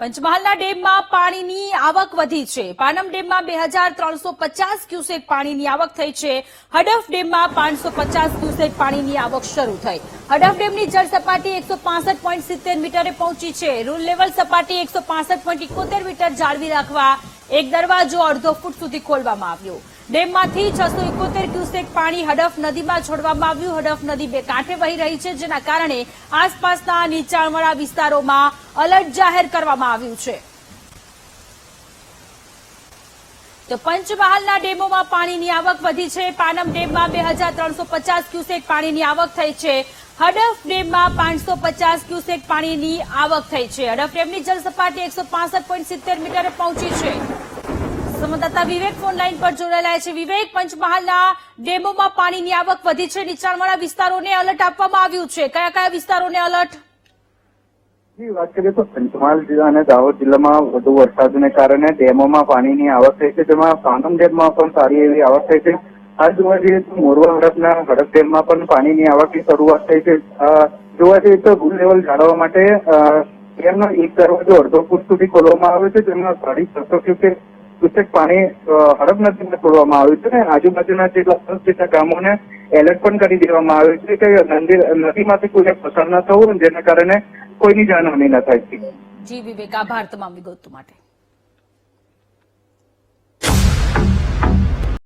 પંચમહાલના ડેમમાં પાણીની આવક વધી છે. પાનમ ડેમમાં બે હજાર ત્રણસો પચાસ ક્યુસેક પાણીની આવક થઈ છે. હડફ ડેમમાં પાંચસો પચાસ ક્યુસેક પાણીની આવક શરૂ થઈ. હડફ ડેમની જળ સપાટી એકસો પાસઠ પોઈન્ટ સિત્તેર મીટરે પહોંચી છે. રૂલ લેવલ સપાટી એકસો પાસઠ પોઈન્ટ ઇકોતેર મીટર જાળવી રાખવા એક દરવાજો અડધો ફૂટ સુધી ખોલવામાં આવ્યો. ડેમમાંથી છસો એકોતેર ક્યુસેક પાણી હડફ નદીમાં છોડવામાં આવ્યું. હડફ નદી બે કાંઠે વહી રહી છે, જેના કારણે આસપાસના નીચાણવાળા વિસ્તારોમાં અલર્ટ જાહેર કરવામાં આવ્યું છે. તો પંચમહાલના ડેમોમાં પાણીની આવક વધી છે. પાનમ ડેમમાં બે હજાર ત્રણસો પચાસ ક્યુસેક પાણીની આવક થઈ છે. હડફ ડેમમાં પાંચસો પચાસ ક્યુસેક પાણીની આવક થઈ છે. હડફ ડેમની જલસપાટી એકસો પાસઠ પોઈન્ટ સિત્તેર મીટરે પહોંચી છે. સંવાદદાતા વિવેક ફોન લાઈન પર જોડાયેલા છે. વિવેક, પંચમહાલના ડેમોમાં પાણીની આવક વધી છે. નીચાણવાળા વિસ્તારોને અલર્ટ આપવામાં આવ્યું છે. કયા કયા વિસ્તારોને અલર્ટ વાત કરીએ તો પંચમહાલ જિલ્લા અને દાહોદ જિલ્લામાં વધુ વરસાદને કારણે ડેમોમાં પાણીની આવક થઈ છે. જેમાં પાનમ ડેમમાં પણ સારી એવી આવક થઈ છે. આ જોવા જઈએ તો મોરવા હડપના હડપ ડેમમાં પણ પાણીની આવકની શરૂઆત થઈ છે. જોવા જઈએ તો ભૂલ લેવલ જાળવવા માટે ડેમનો એક દરવાજો અડધો ફૂટ સુધી ખોલવામાં આવ્યો છે. જેમાં સાડી છસો ક્યુસેક ક્યુસેક પાણી હડપ નદીમાં છોડવામાં આવ્યું છે અને આજુબાજુના જેટલા લગભગ જેટલા ગામોને એલર્ટ પણ કરી દેવામાં આવ્યું છે કે નદી, નદીમાંથી કોઈને પસાર ન થવું જેના કારણે કોઈની જાનહાની ન થાય. જી વિવેક, આભાર તમામ વિગતો માટે.